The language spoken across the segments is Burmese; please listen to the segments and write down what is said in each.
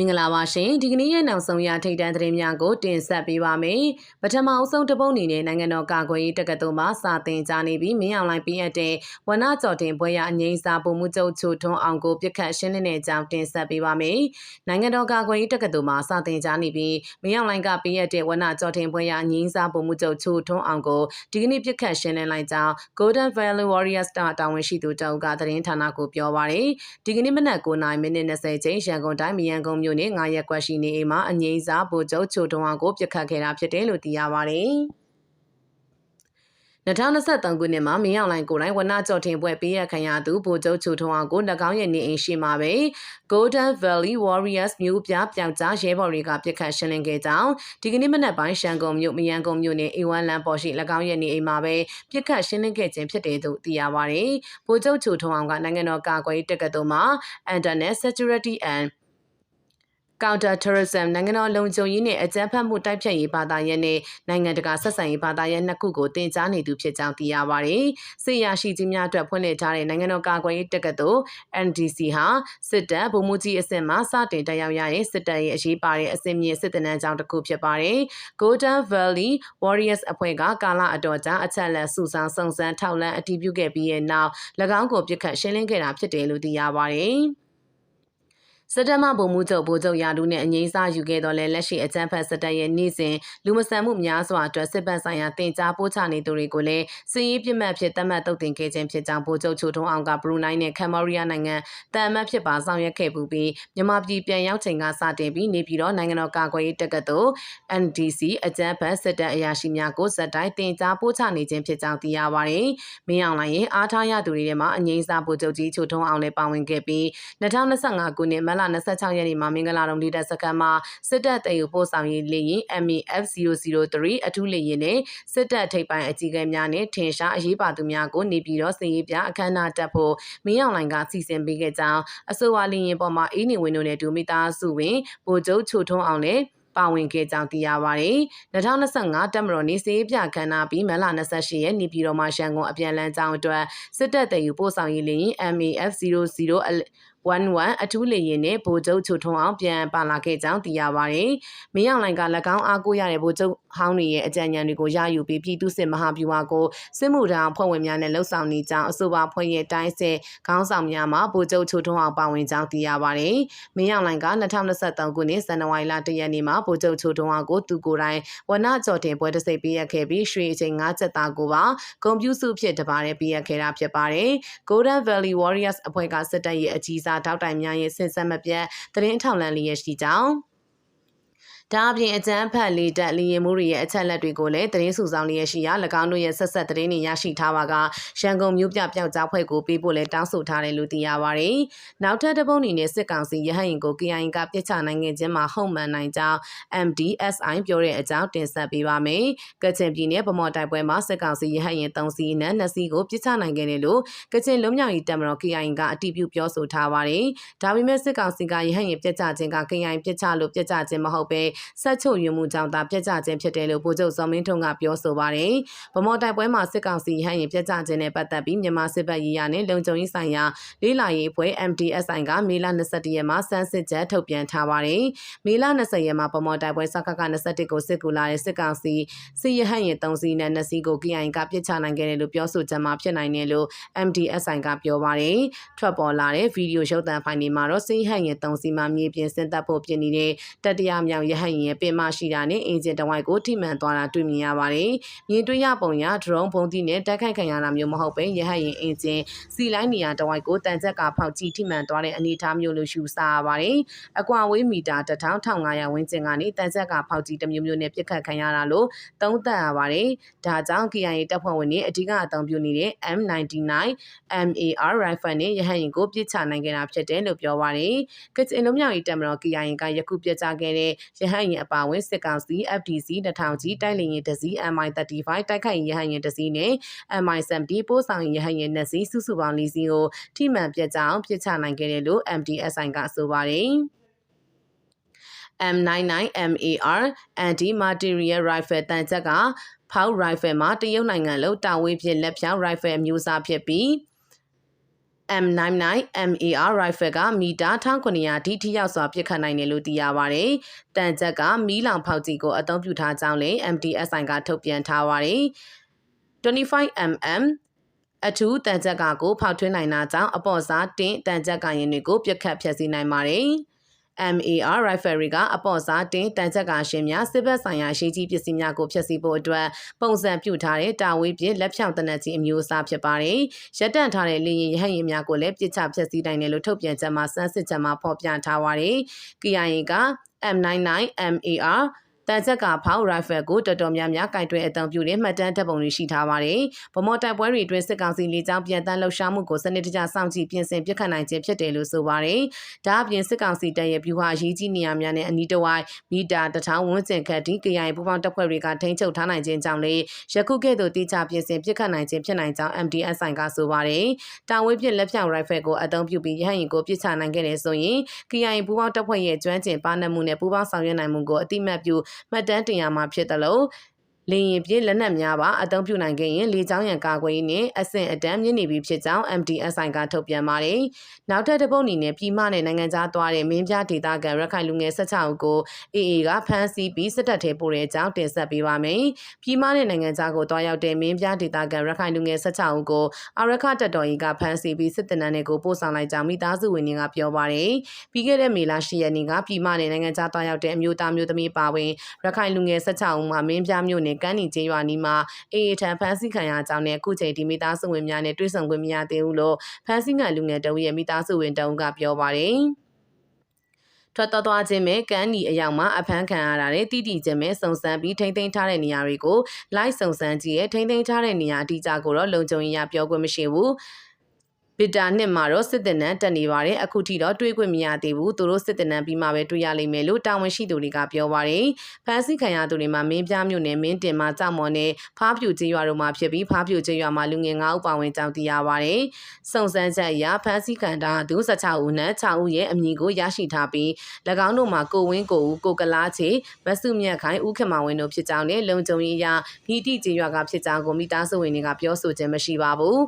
မင်္ဂလာပါရှင်ဒီကနေ့ရဲ့နောက်ဆုံးရထိတ်တန့်သတင်းများကိုတင်ဆက်ပေးပါမယ်ပထမအဆုံးတစ်ပုတ်အနေနဲ့နိုင်ငံတော်ကာကွယ်ရေးတက္ကသိုလ်မှစာသင်ကြားနေပြီးမင်းအောင်လှိုင်ပြည့်အပ်တဲ့ဝနကြော်တင်ပွဲရအငိမ့်စာပုံမှုချုပ်ချိုထွန်းအောင်ကိုပြစ်ခတ်ရှင်းလင်းတဲ့အကြောင်းတင်ဆက်ပေးပါမယ်နိုင်ငံတော်ကာကွယ်ရေးတက္ကသိုလ်မှစာသင်ကြားနေပြီးမင်းအောင်လှိုင်ကပြည့်အပ်တဲ့ဝနကြော်တင်ပွဲရအငိမ့်စာပုံမှုချုပ်ချိုထွန်းအောင်ကိုဒီကနေ့ပြစ်ခတ်ရှင်းလင်းလိုက်ကြောင်း Golden Valley Warriors တာတာဝန်ရှိသူတအုပ်ကသတင်းဌာနကိုပြောပါရယ်ဒီကနေ့မနက်9:30မိနစ်20ချိန်ရန်ကုန်တိုင်းမရန်ကုန်မြို့နယ်9ရက်ကွက်ရှိနေအိမ်မှာအငိမ့်စားဗိုလ်ချုပ်ချိုတုံအောင်ကိုပြစ်ခတ်ခဲ့တာဖြစ်တယ်လို့သိရပါတယ်။2023ခုနှစ်မှာမင်းအောင်လှိုင်ကိုယ်တိုင်ဝနကြော်ထင်ပွဲပေးရခံရသူဗိုလ်ချုပ်ချိုထုံအောင်ကို၎င်းရဲ့နေအိမ်ရှိမှာပဲ Golden Valley Warriors မျိုးပြပြောက်ကြားရဲဘော်တွေကပြစ်ခတ်ရှင်းလင်းခဲ့ကြောင်းဒီကနေ့မနက်ပိုင်းရှန်ကုန်မြို့မယန်ကုန်မြို့နယ်အေဝမ်လန်ပေါ်ရှိ၎င်းရဲ့နေအိမ်မှာပဲပြစ်ခတ်ရှင်းလင်းခဲ့ခြင်းဖြစ်တယ်လို့သိရပါတယ်။ဗိုလ်ချုပ်ချိုထုံအောင်ကနိုင်ငံတော်ကာကွယ်ရေးတက္ကသိုလ်မှာ Internet Security and counter terrorism နိုင်ငံတော်လုံခြုံရေးနဲ့အကြမ်းဖက်မှုတိုက်ဖျက်ရေးဘာသာရပ်နဲ့နိုင်ငံတကာဆက်ဆံရေးဘာသာရပ်နှစ်ခုကိုတင်ကြားနေသူဖြစ်ကြောင်းသိရပါတယ်။စစ်ရရှိကြီးများအတွက်ဖွင့်လှစ်ထားတဲ့နိုင်ငံတော်ကာကွယ်ရေးတက္ကသိုလ် NDC ဟာစစ်တပ်ဗိုလ်မှူးကြီးအဆင့်မှစတင်တက်ရောက်ရတဲ့စစ်တပ်ရဲ့အရေးပါတဲ့အဆင့်မြင့်စစ်တနန်းကြောင်းတစ်ခုဖြစ်ပါတယ်။ Golden Valley Warriors အဖွဲ့ကကာလအတော်ကြာအချက်လက်စုဆောင်းစုံစမ်းထောက်လှမ်းအတည်ပြုခဲ့ပြီးတဲ့နောက်၎င်းကိုပြစ်ခတ်ရှင်းလင်းခဲ့တာဖြစ်တယ်လို့သိရပါတယ်။ စစ်တပ်မှဗိုလ်မှူးချုပ်ဗိုလ်ချုပ်ရာထူးနဲ့အငိမ့်စားယူခဲ့တော်လဲလက်ရှိအကြမ်းဖက်စစ်တပ်ရဲ့နေ့စဉ်လူမဆန်မှုများစွာအတွက်စစ်ပတ်ဆိုင်ရာတင် जा ပို့ချနေသူတွေကိုလည်းစစ်ရေးပြစ်မှတ်ဖြစ်သတ်မှတ်တုတ်တင်ခဲ့ခြင်းဖြစ်ကြောင်းဗိုလ်ချုပ်ချိုထုံးအောင်ကဘရူနိုင်းနဲ့ကမ်ဘောဒီးယားနိုင်ငံတန်အမတ်ဖြစ်ပါဆောင်ရွက်ခဲ့ပူပြီးမြန်မာပြည်ပြန်ရောက်ချိန်ကစတင်ပြီးနေပြည်တော်နိုင်ငံတော်ကာကွယ်ရေးတက္ကသိုလ် NDC အကြမ်းဖက်စစ်တပ်အရာရှိများကိုစက်တိုင်းတင် जा ပို့ချနေခြင်းဖြစ်ကြောင်းသိရပါတယ်။မင်းအောင်လှိုင်ရဲ့အားထားရသူတွေထဲမှာအငိမ့်စားဗိုလ်ချုပ်ကြီးချိုထုံးအောင်လည်းပါဝင်ခဲ့ပြီး2025ခုနှစ်မလ26ရက်နေ့မှာမင်္ဂလာတုံးဒေတာစခန်းမှာစစ်တပ်တည်ယူပို့ဆောင်ရေးလေရင် MEF003 အထူးလေရင်နဲ့စစ်တပ်ထိပ်ပိုင်းအကြီးအကဲများနဲ့ထင်ရှားအရေးပါသူများကိုနေပြည်တော်စည်ရေးပြအခမ်းအနားတက်ဖို့မင်းအောင်လိုင်ကစီစဉ်ပေးခဲ့ကြောင်းအဆိုပါလေရင်ပေါ်မှာအေးနေဝင်တို့နဲ့ဒူမီတာစုဝင်ဗိုလ်ချုပ်ချိုထုံးအောင်လည်းပါဝင်ခဲ့ကြောင်းသိရပါတယ်။2025တက်မတော်နေ့စေးပြခန်းနာပြီးမလ28ရက်နေပြည်တော်မှာရှန်ကုန်အပြန်လန်းကြောင်းအတွက်စစ်တပ်တည်ယူပို့ဆောင်ရေးလေရင် MAF00 11အထူးလေရင်နဲ့ဗိုလ်ချုပ်ချိုထုံအောင်ပြန်ပါလာခဲ့ကြောင်းသိရပါတယ်။မင်းအောင်လိုင်က၎င်းအားကိုးရတဲ့ဗိုလ်ချုပ်ဟောင်းတွေရဲ့အကြံဉာဏ်တွေကိုရယူပြီးပြည်သူ့စစ်မဟာဗျူဟာကိုစစ်မှုထမ်းဖွဲ့ဝင်များနဲ့လှုပ်ဆောင်နေကြောင်းအဆိုပါဖွဲ့ရဲ့တိုင်းစစ်ခေါင်းဆောင်များမှဗိုလ်ချုပ်ချိုထုံအောင်ပါဝင်ကြောင်းသိရပါတယ်။မင်းအောင်လိုင်က2023ခုနှစ်ဇန်နဝါရီလ1ရက်နေ့မှာဗိုလ်ချုပ်ချိုထုံအောင်ကိုသူကိုယ်တိုင်ဝနကြော်တင်ပွဲတစ်စိပ်ပေးရခဲ့ပြီးရွှေအချိန်9ချက်သားကိုပါဂုံပြူစုဖြစ်တပါးနဲ့ပေးရခဲ့တာဖြစ်ပါတယ်။ Golden Valley Warriors အဖွဲ့ကစစ်တပ်ရဲ့အကြီးစားတောက်တိုင်များရဲ့ဆင်ဆက်မပြတ်သတင်းထောက်လန့်လျက်ရှိကြောင်း ဒါအပြင်အကြမ်းဖက်လေးတက်လီရင်မှုတွေရဲ့အချက်လက်တွေကိုလည်းသတင်းစုဆောင်လျက်ရှိရာ၎င်းတို့ရဲ့ဆက်ဆက်သတင်းတွေရရှိထားပါကရန်ကုန်မြို့ပြပျောက်ကြားဖွဲ့ကိုပေးဖို့လည်းတောင်းဆိုထားတယ်လို့သိရပါဗျ။နောက်ထပ်တစ်ပုတ်အနေနဲ့စစ်ကောင်စီရဟရင်ကို KIA ကပြစ်ချနိုင်ခဲ့ခြင်းမှာဟုတ်မှန်နိုင်ကြောင်း MDSI ပြောတဲ့အကြောင်းတင်ဆက်ပေးပါမယ်။ကချင်ပြည်နယ်ဗမော်တိုက်ပွဲမှာစစ်ကောင်စီရဟရင်3စီးနဲ့2စီးကိုပြစ်ချနိုင်ခဲ့တယ်လို့ကချင်လုံမြောက်ရေးတပ်မတော် KIA ကအတည်ပြုပြောဆိုထားပါတယ်။ဒါပေမဲ့စစ်ကောင်စီကရဟရင်ပြစ်ချခြင်းက KIA ပြစ်ချလို့ပြစ်ချခြင်းမဟုတ်ပဲဆက်ချုပ်ရွံမှုကြောင့်သာပြက်ကျခြင်းဖြစ်တယ်လို့ဗိုလ်ချုပ်စောမင်းထွန်းကပြောဆိုပါတယ်။ဗမော်တိုက်ပွဲမှာစစ်ကောင်စီဟန်ရင်ပြက်ကျခြင်းနဲ့ပတ်သက်ပြီးမြန်မာစစ်ဘက်ရေးရနဲ့လုံခြုံရေးဆိုင်ရာလေးလာရေးအဖွဲ့ MDSI ကမေလ21ရက်မှာစမ်းစစ်ချက်ထုတ်ပြန်ထားပါတယ်။မေလ20ရက်မှာဗမော်တိုက်ပွဲစကက21ကိုစစ်ကူလာတဲ့စစ်ကောင်စီစစ်ရဟန်ရင်3စီးနဲ့2စီးကို KIA ကပြစ်ချနိုင်ခဲ့တယ်လို့ပြောဆိုချက်မှာဖြစ်နိုင်တယ်လို့ MDSI ကပြောပါတယ်။ထွက်ပေါ်လာတဲ့ဗီဒီယိုရုပ်သံဖိုင်တွေမှာတော့စစ်ဟန်ရင်3စီးမှမြေပြင်ဆင်းသက်ဖို့ပြင်နေတဲ့တတိယမြောက်ရဟန်ရင်ပင်မရှိတာနဲ့အင်ဂျင်တဝိုက်ကိုထိမှန်သွားတာတွေ့မြင်ရပါတယ်။မြင်တွေ့ရပုံရဒရုန်းပုံတိနဲ့တိုက်ခိုက်ခံရတာမျိုးမဟုတ်ပဲရဟတ်ရင်အင်ဂျင်စီလိုင်းနေရာတဝိုက်ကိုတန်ချက်ကဖောက်ကြည့်ထိမှန်သွားတဲ့အနေအထားမျိုးလို့ရှုဆရပါတယ်။အကွာဝေးမီတာ1500ဝန်းကျင်ကနေတန်ချက်ကဖောက်ကြည့်တစ်မျိုးမျိုးနဲ့ပြစ်ခတ်ခံရတာလို့သုံးသပ်ရပါတယ်။ဒါကြောင့် KIA တပ်ဖွဲ့ဝင်တွေအဓိကအသုံးပြုနေတဲ့ M99 MAR rifle နဲ့ရဟတ်ရင်ကိုပြစ်ချနိုင်ခဲ့တာဖြစ်တယ်လို့ပြောပါတယ်။ကချင်လုံးမြောက်ရေးတပ်မတော် KIA ကယခုပြစ်ချခဲ့တဲ့ရဟတ်ရင်အပါဝင်စစ်ကောင်စီ FDC 2000ကြီးတိုက်လေရင်တစီ MI35 တိုက်ခိုက်ရဟရင်တစီနဲ့ MI70 ပို့ဆောင်ရဟရင်နှစ်စီစုစုပေါင်း၄စီကိုထိမှန်ပြတ်ကြအောင်ပြစ်ချနိုင်ခဲ့တယ်လို့ MDSI ကဆိုပါတယ်။ M99 MAR Anti Material Rifle တန်ချက်ကဖောက် rifle မှာတရုတ်နိုင်ငံလုံးတာဝေးဖြစ်လက်ဖြောင်း rifle အမျိုးအစားဖြစ်ပြီး M99 MAR rifle ကမီတာ1900ထိထိရောက်စွာပစ်ခတ်နိုင်တယ်လို့သိရပါတယ်။တန်ချက်ကမီးလောင်ဖောက်ကြီးကိုအသုံးပြုထားကြောင်းလည်း MDSI ကထုတ်ပြန်ထားပါတယ်။ 25mm အထူးတန်ကြက်ကကိုဖောက်ထွင်းနိုင်တာကြောင့်အပေါ်စားတင်းတန်ကြက်ကရင်တွေကိုပြက်ခတ်ဖျက်ဆီးနိုင်ပါတယ်။ MAR rifle ကအပေါ်စားတင်းတန်ချက်ကရှင်များစစ်ဘက်ဆိုင်ရာရှေးကြီးပစ္စည်းများကိုဖျက်ဆီးဖို့အတွက်ပုံစံပြုထားတဲ့တာဝေးပြလက်ဖြောင့်တနက်ကြီးအမျိုးအစားဖြစ်ပါတယ်။ရက်တန့်ထားတဲ့လေရင်ရဟတ်ရင်များကိုလည်းပြစ်ချဖျက်ဆီးနိုင်တယ်လို့ထုတ်ပြန်ချက်မှာစမ်းစစ်ချက်မှာဖော်ပြထားပါတယ်။ KIA က M99 MAR တန်ချက်ကဖောက်ရိုင်ဖယ်ကိုတော်တော်များများကင်တွယ်အသုံးပြုတဲ့မှတ်တမ်းတပ်ပုံတွေရှိထားပါတယ်။ဗမော်တိုက်ပွဲတွေအတွင်းစစ်ကောင်စီလေကြောင်းပြန်တန်းလှုပ်ရှားမှုကိုစနစ်တကျစောင့်ကြည့်ပြင်ဆင်ပြစ်ခတ်နိုင်ခြင်းဖြစ်တယ်လို့ဆိုပါတယ်။ဒါအပြင်စစ်ကောင်စီတပ်ရဲ့ဗျူဟာအရေးကြီးနေရာများနဲ့အနီးတစ်ဝိုက်မီတာတထောင်ဝန်းကျင်ခန့်ထိ KIA ပူးပေါင်းတပ်ဖွဲ့တွေကထိန်းချုပ်ထားနိုင်ခြင်းကြောင့်လေယခုကဲ့သို့တိကျပြင်ဆင်ပြစ်ခတ်နိုင်ခြင်းဖြစ်နိုင်ကြောင်း MDSI ကဆိုပါတယ်။တာဝေးပြစ်လက်ဖြောင်ရိုင်ဖယ်ကိုအသုံးပြုပြီးရဟရင်ကိုပြစ်ချနိုင်ခဲ့တယ်ဆိုရင် KIA ပူးပေါင်းတပ်ဖွဲ့ရဲ့ကျွမ်းကျင်ပါနမှုနဲ့ပူးပေါင်းဆောင်ရွက်နိုင်မှုကိုအတိမတ်ပြုမှတ်တမ်းတင်ရမှာဖြစ်တယ်လို့ လေရင်ပြည့်လက်နက်များပါအသုံးပြုနိုင်ခဲ့ရင်လေကြောင်းရန်ကာကွယ်ရေးနဲ့အဆင့်အတန်းမြင့်နေပြီဖြစ်ကြောင်း MDSI ကထုတ်ပြန်ပါတယ်။နောက်ထပ်တစ်ပုတ်အနေနဲ့ပြည်မနဲ့နိုင်ငံခြားသွားတဲ့မင်းပြဒေသခံရခိုင်လူငယ်16ဦးကို AA ကဖမ်းဆီးပြီးစစ်တပ်ထဲပို့တဲ့အကြောင်းတင်ဆက်ပေးပါမယ်။ပြည်မနဲ့နိုင်ငံခြားကိုတွားရောက်တဲ့မင်းပြဒေသခံရခိုင်လူငယ်16ဦးကိုအာရခတပ်တော်ကြီးကဖမ်းဆီးပြီးစစ်တပ်နန်းတွေကိုပို့ဆောင်လိုက်ကြောင်းမိသားစုဝင်တွေကပြောပါတယ်။ပြီးခဲ့တဲ့မေလ10ရက်နေ့ကပြည်မနဲ့နိုင်ငံခြားတွားရောက်တဲ့အမျိုးသားမျိုးသမီးပါဝင်ရခိုင်လူငယ်16ဦးမှာမင်းပြမြို့နယ်ကန်းနီကျေးရွာနီးမှာအေအေထံဖမ်းဆီးခံရကြောင်းနဲ့အခုချိန်ဒီမိသားစုဝင်များနဲ့တွေ့ဆုံခွင့်မရသေးဘူးလို့ဖမ်းဆီးခံလူငယ်တအုပ်ရဲ့မိသားစုဝင်တအုပ်ကပြောပါတယ်ထွက်တော်သွားခြင်းမဲ့ကန်းနီအယောင်မှာအဖမ်းခံရတာနဲ့တိတိကျမဲ့စုံစမ်းပြီးထိမ့်သိမ်းထားတဲ့နေရာတွေကိုလိုက်စုံစမ်းကြည့်ရဲထိမ့်သိမ်းထားတဲ့နေရာအတိအကျကိုတော့လုံခြုံရေးရပြောခွင့်မရှိဘူး။ ဗစ်တာနှစ်မှာတော့စစ်တပ်နန်းတက်နေပါတယ်အခုထိတော့တွေးခွင့်မရသေးဘူးသူတို့စစ်တပ်နန်းပြီးမှပဲတွေ့ရလိမ့်မယ်လို့တာဝန်ရှိသူတွေကပြောပါတယ်ဖမ်းဆီးခံရသူတွေမှာမင်းပြမြို့နယ်မင်းတင်မှာကြောက်မော်နဲ့ဖားပြူကျေးရွာတို့မှာဖြစ်ပြီးဖားပြူကျေးရွာမှာလူငယ်9ဦးပါဝင်ကြောင်းသိရပါတယ်စုံစမ်းချက်အရဖမ်းဆီးခံထားသူ16ဦးနဲ့6ဦးရဲ့အမည်ကိုရရှိထားပြီး၎င်းတို့မှာကိုဝင်းကိုဦးကိုကလားချေမဆုမြတ်ခိုင်ဦးခင်မောင်ဝင်းတို့ဖြစ်ကြောင်းနဲ့လုံခြုံရေးအရမိတိကျေးရွာကဖြစ်ကြောင်းကိုမိသားစုဝင်တွေကပြောဆိုခြင်းမရှိပါဘူး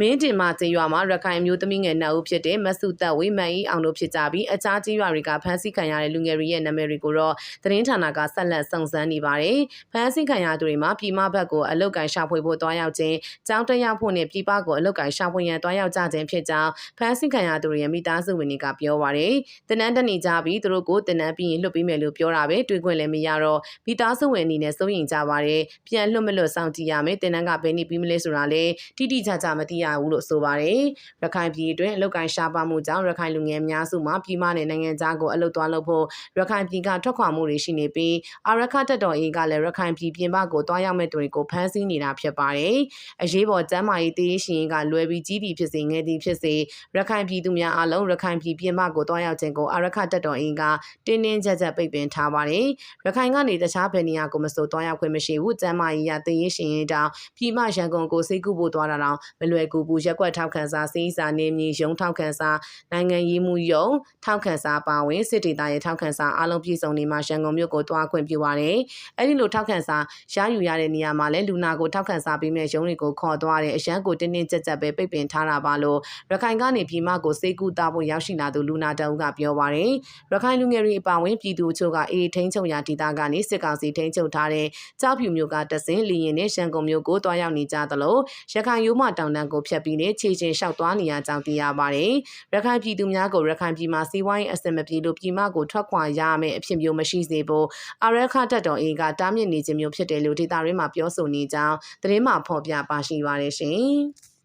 မင်းတင်မကျေးရွာမှာရခိုင်မျိုးသမီးငယ်နှစ်ဦးဖြစ်တဲ့မဆုသက်ဝေမန်ဤအောင်တို့ဖြစ်ကြပြီးအခြားကျေးရွာတွေကဖမ်းဆီးခံရတဲ့လူငယ်တွေရဲ့နာမည်တွေကိုတော့သတင်းဌာနကဆက်လက်စုံစမ်းနေပါတယ်။ဖမ်းဆီးခံရသူတွေမှာပြည်မဘက်ကိုအလုတ်ကန်ရှာဖွေဖို့တွားရောက်ခြင်း၊ကြောင်းတက်ဖို့နဲ့ပြည်ပကိုအလုတ်ကန်ရှာဖွေရန်တွားရောက်ကြခြင်းဖြစ်ကြောင်းဖမ်းဆီးခံရသူတွေရဲ့မိသားစုဝင်တွေကပြောပါတယ်။တနန်းတနေကြပြီးသူတို့ကိုတနန်းပြီးရင်လွတ်ပေးမယ်လို့ပြောတာပဲတွေ့ခွင့်လည်းမရတော့မိသားစုဝင်အနေနဲ့စိုးရိမ်ကြပါတယ်။ပြန်လွတ်မလွတ်စောင့်ကြည့်ရမယ်။တနန်းကဘယ်နည်းပြီးမလဲဆိုတာလည်းတိတိကျကျမသိရရဘူးလို့ဆိုပါတယ်။ရခိုင်ပြည်တွင်အလုတ်ကိုင်းရှားပါမှုကြောင့်ရခိုင်လူငယ်များစုမှာပြည်မနဲ့နိုင်ငံသားကိုအလုတ်သွားလုပ်ဖို့ရခိုင်ပြည်ကထွက်ခွာမှုတွေရှိနေပြီးအာရခတက်တော်အေးကလည်းရခိုင်ပြည်ပြင်ပကိုတွားရောက်မဲ့သူတွေကိုဖမ်းဆီးနေတာဖြစ်ပါတယ်။အရေးပေါ်ကျန်းမာရေးတည်ရှိရင်ကလွယ်ပြီးကြီးပြည်ဖြစ်စေငယ်သည်ဖြစ်စေရခိုင်ပြည်သူများအလုံးရခိုင်ပြည်ပြင်ပကိုတွားရောက်ခြင်းကိုအာရခတက်တော်အေးကတင်းတင်းကြပ်ကြပ်ပိတ်ပင်ထားပါတယ်။ရခိုင်ကနေတခြားဗနေရာကိုမဆိုတွားရောက်ခွင့်မရှိဘူး။ကျန်းမာရေးရတည်ရှိရင်တောင်ပြည်မရန်ကုန်ကိုစိတ်ကူဖို့တွားတာတော့မလွယ်ကူဘူးရက်ကွက်ထောက်ခံစာစီးစာနေမြေရုံထောက်ခံစာနိုင်ငံရေးမှုယုံထောက်ခံစာပါဝင်စစ်ဒေသရဲ့ထောက်ခံစာအလုံးပြည့်စုံနေမှာရန်ကုန်မြို့ကိုတွားခွင့်ပြုပါတယ်။အဲဒီလိုထောက်ခံစာရယူရတဲ့နေရာမှာလည်းလူနာကိုထောက်ခံစာပေးမဲ့ရုံးတွေကိုခေါ်သွားတဲ့အရန်ကိုတင်းတင်းကြပ်ကြပ်ပဲပိတ်ပင်ထားတာပါလို့ရခိုင်ကနေပြည်မကိုစေကူတာဖို့ရောက်ရှိလာသူလူနာတအုပ်ကပြောပါတယ်။ရခိုင်လူငယ်တွေအပါအဝင်ပြည်သူအချို့ကအေးထိန်ချုပ်ရာဒေသကနေစစ်ကောင်စီထိန်ချုပ်ထားတဲ့ကြောက်ဖြူမျိုးကတဆင်လီရင်နဲ့ရန်ကုန်မြို့ကိုတွားရောက်နေကြသလိုရခိုင်ရိုးမတောင်တန်းကိုဖျက်ပြီးနေခြေချင်းလျှောက်သွားနေရကြောင်းသိရပါတယ်။ရခိုင်ပြည်သူများကိုရခိုင်ပြည်မှာစီးပွားရေးအဆင်မပြေလို့ပြည်မကိုထွက်ခွာရမယ့်အဖြစ်မျိုးမရှိစေဖို့အာရခတက်တော်အေကတားမြစ်နေခြင်းမျိုးဖြစ်တယ်လို့ဒေတာရင်းမှာပြောဆိုနေကြောင်းသတင်းမှာဖော်ပြပါရှိပါတယ်ရှင်။